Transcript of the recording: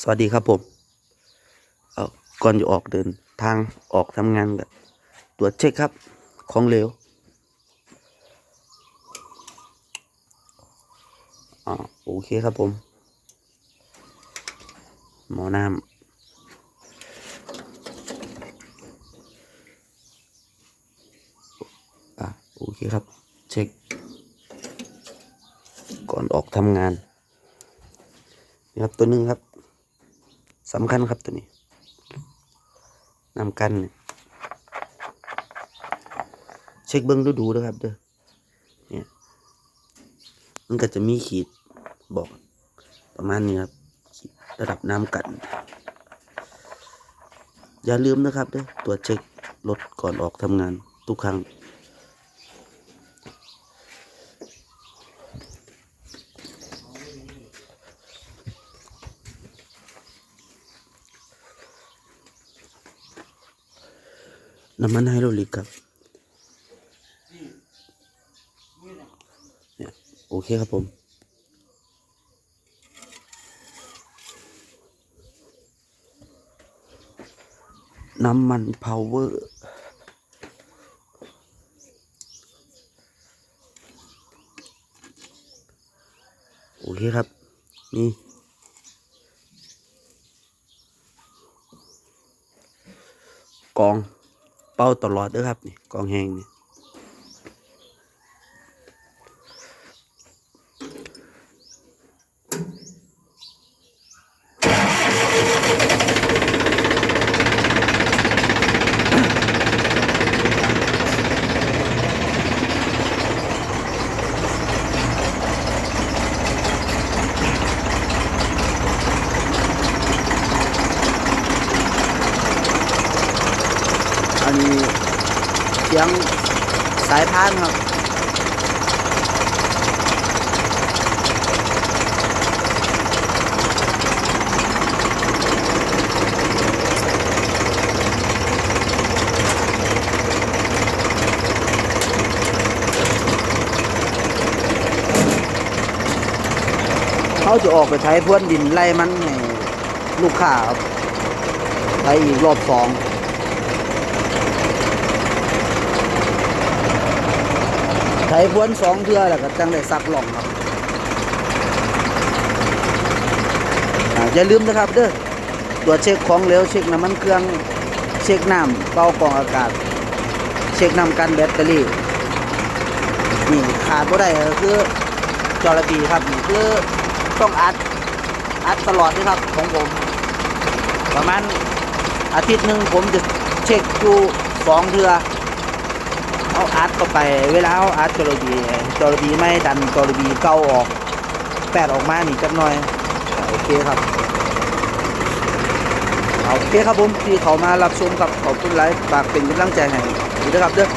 สวัสดีครับผมเอ่อก่อนจะออกเดินทางออกทำงานกับตรวจเช็คครับ ของเหลวอ่าโอเคครับผม หมอน้ำอะโอเคครับ เช็ค ก่อนออกทำงานนี่ครับตัวหนึ่งครับ สำคัญครับตัวนี้นำกัน เช็คเบิ้งดูดูนะครับเด้อเนี่ยมันก็จะมีขีดบอกประมาณนี้ครับ ระดับน้ำกัน อย่าลืมนะครับเด้อตรวเช็ครถก่อนออกทำงานทุกครั้ง น้ำมันไฮโดรลิกครับเนี่ยโอเคครับผม น้ำมันพาวเวอร์โอเคครับ นี่กอง เป้าตลอดเด้อครับนี่กองแหงนี่ อันนี้เสียงสายพานครับเขาจะออกไปไถพรวนดินไล่มันให้ลูกค้าครับไถอีกรอบสอง ไถพรวนสองเทือแล้วก็จังได้ซักหล่องครับอย่าลืมนะครับเด้อตรวจเช็คของเหลวเช็คน้ำมันเครื่องเช็คน้ำเป่ากรองอากาศ เช็คน้ำกันแบตเตอรี่ นี่ขาดบ่ได้ก็คือจอระบีครับนี่คือต้องอัดอัดตลอดนะครับของผม ประมาณอาทิตย์หนึ่งผมจะเช็คอยู่สองเทือ เอาอัดเข้าไป เวลาเอาอัดจอระบีจอระบีไม่ดันจอระบีเก่าออกแปดออกมาหนี่จับหน่อย โอเคครับโอเคครับผมที่เขามารับชมกับขอบคุณไลฟ์ฝากเป็นกำลังใจให้ดีนะครับเด้อ